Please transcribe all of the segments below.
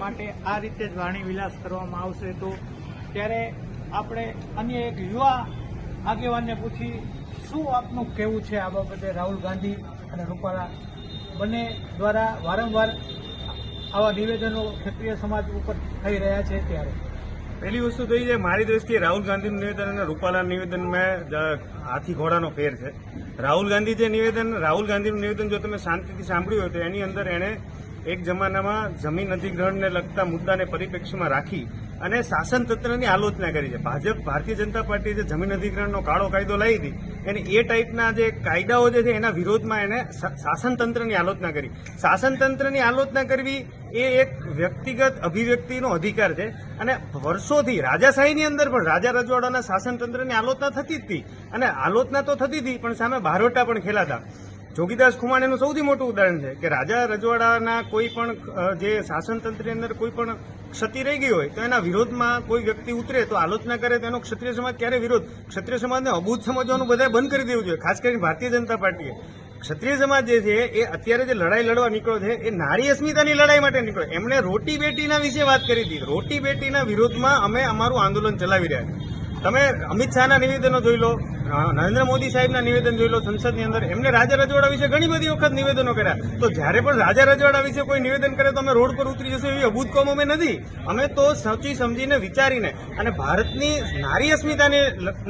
માટે આ રીતે જ વાણી વિલાસ કરવામાં આવશે તો ત્યારે આપણે અન્ય એક યુવા આગેવાનને પૂછી, શું આપનું કહેવું છે આ બાબતે રાહુલ ગાંધી અને રૂપાલા બંને દ્વારા વારંવાર આવા નિવેદનો ક્ષત્રિય સમાજ ઉપર થઈ રહ્યા છે ત્યારે? પહેલી વસ્તુ તો એ છે, મારી દ્રષ્ટિએ રાહુલ ગાંધીનું નિવેદન અને રૂપાલા નિવેદનમાં હાથી ઘોડાનો ફેર છે. રાહુલ ગાંધી જે નિવેદન, રાહુલ ગાંધીનું નિવેદન જો તમે શાંતિથી સાંભળ્યું હોય તો એની અંદર એણે એક જમાનામાં જમીન અધિગ્રહણને લગતા મુદ્દાને પરિપ્રેક્ષ્યમાં રાખી અને શાસન તંત્રની આલોચના કરી છે. ભાજપ, ભારતીય જનતા પાર્ટી જે જમીન અધિગ્રહણનો કાળો કાયદો લાવી હતી, એને એ ટાઈપના જે કાયદાઓ જે છે એના વિરોધમાં એને શાસન તંત્રની આલોચના કરી. શાસન તંત્રની આલોચના કરવી એ એક વ્યક્તિગત અભિવ્યક્તિનો અધિકાર છે અને વર્ષોથી રાજાશાહીની અંદર પણ રાજા રજવાડાના શાસન તંત્રની આલોચના થતી જ હતી. અને આલોચના તો થતી હતી, પણ સામે બારોટા પણ ખેલાતા. જોગીદાસ ખુમાણ એનું સૌથી મોટું ઉદાહરણ છે કે રાજા રજવાડાના કોઈ પણ જે શાસનતંત્રની અંદર કોઈ પણ ક્ષતિ રહી ગઈ હોય, તો એના વિરોધમાં કોઈ વ્યક્તિ ઉતરે તો આલોચના કરે તો એનો ક્ષત્રિય સમાજ ક્યારે વિરોધ? ક્ષત્રિય સમાજને અબૂત સમજવાનું બધાએ બંધ કરી દેવું જોઈએ, ખાસ કરીને ભારતીય જનતા પાર્ટીએ. ક્ષત્રિય સમાજ જે છે, એ અત્યારે જે લડાઈ લડવા નીકળ્યો છે, એ નારી અસ્મિતાની લડાઈ માટે નીકળ્યો. એમણે રોટી બેટીના વિશે વાત કરી હતી. રોટી બેટીના વિરોધમાં અમે અમારું આંદોલન ચલાવી રહ્યા છીએ. તમે અમિત શાહના નિવેદનો જોઈ લો નરેન્દ્ર મોદી સાહેબના નિવેદન જોઈ લો સંસદની અંદર, એમને રાજા રજવાડા વિશે ઘણી બધી વખત નિવેદનો કર્યા. તો જ્યારે પણ રાજા રજવાડા વિશે કોઈ નિવેદન કરે તો અમે રોડ પર ઉતરી જશું એવી અભૂત કોમ અમે નથી. અમે તો સોચી સમજીને વિચારીને અને ભારતની નારી અસ્મિતાને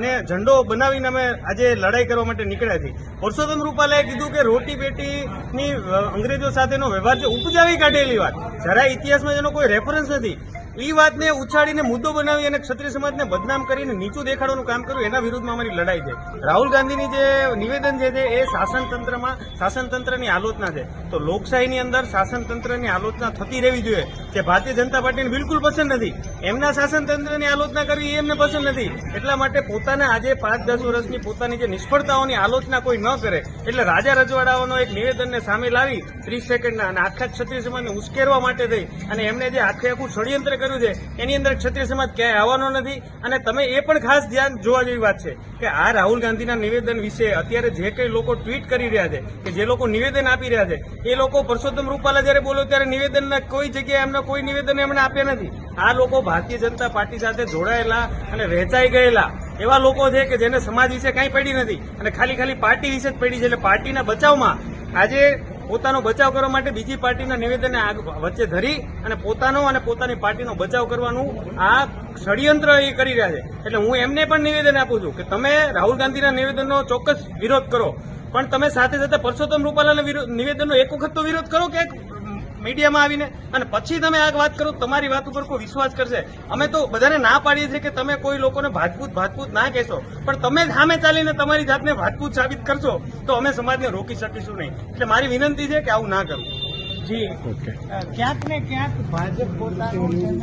ને ઝંડો બનાવીને અમે આજે લડાઈ કરવા માટે નીકળ્યા છીએ. પુરુષોત્તમ રૂપાલાએ કીધું કે રોટી પેટીની અંગ્રેજો સાથેનો વ્યવહાર છે. ઉપજાવી કાઢેલી વાત. જરા ઇતિહાસમાં એનો કોઈ રેફરન્સ નથી. એ વાતને ઉછાળીને મુદ્દો બનાવી અને ક્ષત્રિય સમાજને બદનામ કરીને નીચું દેખાડવાનું કામ કર્યું, એના વિરુદ્ધમાં અમારી લડાઈ છે. રાહુલ ગાંધીની જે નિવેદન છે એ શાસન તંત્રમાં શાસન આલોચના છે. તો લોકશાહીની અંદર શાસન તંત્રની આલોચના થતી રહેવી જોઈએ, જે ભારતીય જનતા પાર્ટીને બિલકુલ પસંદ નથી. એમના શાસનતંત્રની આલોચના કરવી એમને પસંદ નથી. એટલા માટે પોતાના આજે પાંચ દસ વર્ષની પોતાની જે નિષ્ફળતાઓની આલોચના કોઈ ન કરે, એટલે રાજા રજવાડાઓનો એક નિવેદનને સામે લાવી ત્રીસ સેકન્ડના અને આખા ક્ષત્રિય સમાજને ઉશ્કેરવા માટે થઈ અને એમને જે આખે આખું ષડયંત્ર કર્યું છે, એની અંદર ક્ષત્રિય સમાજ ક્યાંય આવવાનો નથી. અને તમે એ પણ ખાસ ધ્યાન જોવા જેવી વાત છે કે આ રાહુલ ગાંધીના નિવેદન વિશે અત્યારે જે કંઈ લોકો ટ્વીટ કરી રહ્યા છે, કે જે લોકો નિવેદન આપી રહ્યા છે, એ લોકો પરસોત્તમ રૂપાલા જયારે બોલો ત્યારે નિવેદનના કોઈ જગ્યાએ એમના કોઈ નિવેદન એમણે આપ્યા નથી. આ લોકો ભારતીય જનતા પાર્ટી સાથે જોડાયેલા અને વહેંચાઈ ગયેલા એવા લોકો છે કે જેને સમાજ વિશે કાંઈ પડી નથી. અને ખાલી ખાલી પાર્ટી વિશે જ પડી છે એટલે પાર્ટીના બચાવમાં આજે પોતાનો બચાવ કરવા માટે બીજી પાર્ટીના નિવેદનને વચ્ચે ધરી અને પોતાનો અને પોતાની પાર્ટીનો બચાવ કરવાનું આ ષડયંત્ર એ કરી રહ્યા છે. એટલે હું એમને પણ નિવેદન આપું છું કે તમે રાહુલ ગાંધીના નિવેદનનો ચોક્કસ વિરોધ કરો. પણ તમે સાથે સાથે પરસોત્તમ રૂપાલાના નિવેદનનો એક વખત તો વિરોધ કરો કે મીડિયામાં આવીને અને પછી તમે આ વાત કરો તો તમારી વાત ઉપર કોઈ વિશ્વાસ કરશે. અમે તો બધાને ના પાડીએ છીએ કે તમે કોઈ લોકોને ભાજપૂત ભાજપૂત ના કહેશો. પણ તમે સામે ચાલીને તમારી જાતને ભાજપૂત સાબિત કરશો તો અમે સમાજને રોકી શકીશું નહીં. એટલે મારી વિનંતી છે કે આવું ના કરવું. જી. ક્યાંક ને ક્યાંક ભાજપ પોતાનું